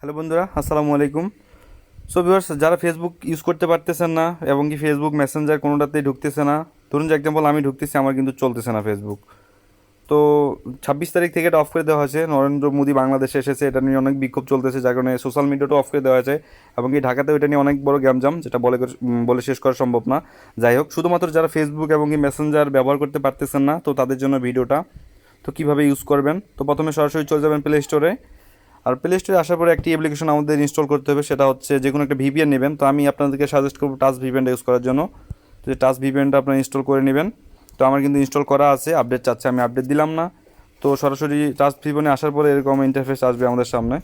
Hello বন্ধুরা, আসসালামু আলাইকুম। সো ভিউয়ার্স যারা ফেসবুক ইউজ করতে পারতেছেন না এবং কি ফেসবুক মেসেঞ্জার কোনোটাতেই ঢুকতেছে না, ধরুন যে এক্সাম্পল আমি ঢুকতেছি, আমার কিন্তু চলতেছে না ফেসবুক তো ছাব্বিশ তারিখ থেকে এটা অফ করে দেওয়া হয়েছে, নরেন্দ্র মোদী বাংলাদেশে এসেছে, এটা নিয়ে অনেক বিক্ষোভ চলতেছে, যার কারণে সোশ্যাল মিডিয়াটাও অফ করে দেওয়া হয়েছে, এবং কি ঢাকাতেও এটা নিয়ে অনেক বড় গ্যামজাম, যেটা বলে বলে শেষ করা সম্ভব না। যাই হোক, শুধুমাত্র যারা ফেসবুক এবং কি মেসেঞ্জার ব্যবহার করতে পারতেছেন না, তো তাদের জন্য ভিডিওটা, তো কীভাবে ইউজ করবেন, তো প্রথমে সরাসরি চলে যাবেন প্লে স্টোরে আর প্লে স্টোরে আসার পরে একটি অ্যাপ্লিকেশন আমাদের ইনস্টল করতে হবে, সেটা হচ্ছে যে কোনো একটা ভিপিএন নেবেন। তো আমি আপনাদেরকে সাজেস্ট করব টাচ ভিপিএনটা ইউজ করার জন্য। তো টাচ ভিপিএনটা আপনারা ইনস্টল করে নেবেন। তো আমার কিন্তু ইনস্টল করা আছে আপডেট চাচ্ছে, আমি আপডেট দিলাম না। তো সরাসরি টাচ ভিপিএনে আসার পরে এরকম ইন্টারফেস আসবে আমাদের সামনে।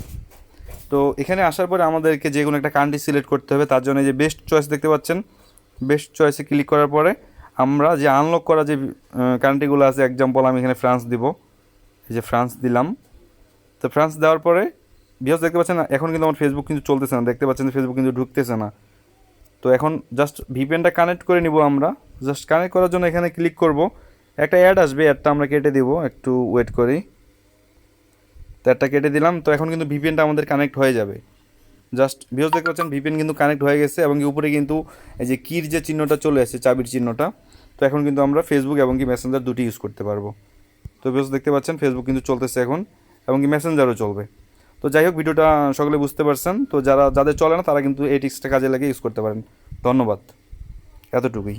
তো এখানে আসার পরে আমাদেরকে যে কোনো একটা কান্ট্রি সিলেক্ট করতে হবে, তার জন্য যে বেস্ট চয়েস দেখতে পাচ্ছেন। বেস্ট চয়েসে ক্লিক করার পরে আমরা যে আনলক করা যে কান্ট্রিগুলো আছে এক্সাম্পল আমি এখানে ফ্রান্স দিব। এই যে ফ্রান্স দিলাম। তো ফ্রান্স দেওয়ার পরে, বিহস দেখতে পাচ্ছেন না, এখন কিন্তু আমার ফেসবুক কিন্তু চলতেছে না। দেখতে পাচ্ছেন ফেসবুক কিন্তু ঢুকতেছে না। তো এখন জাস্ট ভিপিএনটা কানেক্ট করে নিব আমরা। জাস্ট কানেক্ট করার জন্য এখানে ক্লিক করব। একটা অ্যাড আসবে অ্যাডটা আমরা কেটে দিব। একটু ওয়েট করি। তো অ্যাডটা কেটে দিলাম। তো এখন কিন্তু ভিপিএনটা আমাদের কানেক্ট হয়ে যাবে। জাস্ট ভিউজ দেখতে পাচ্ছেন ভিপিএন কিন্তু কানেক্ট হয়ে গেছে এবং উপরে কিন্তু এই যে কির যে চিহ্নটা চলে আসছে, চাবির চিহ্নটা, তো এখন কিন্তু আমরা ফেসবুক এবং কি মেসেঞ্জার দুটি ইউজ করতে পারব। তো ভিউজ দেখতে পাচ্ছেন ফেসবুক কিন্তু চলতেছে এখন। এবং কি মেসেঞ্জারও চলবে। তো যাই হোক, ভিডিওটা সকলে বুঝতে পারছেন। তো যারা, যাদের চলে না, তারা কিন্তু এই টিক্সটা কাজে লাগিয়ে ইউজ করতে পারেন। ধন্যবাদ। এতটুকুই।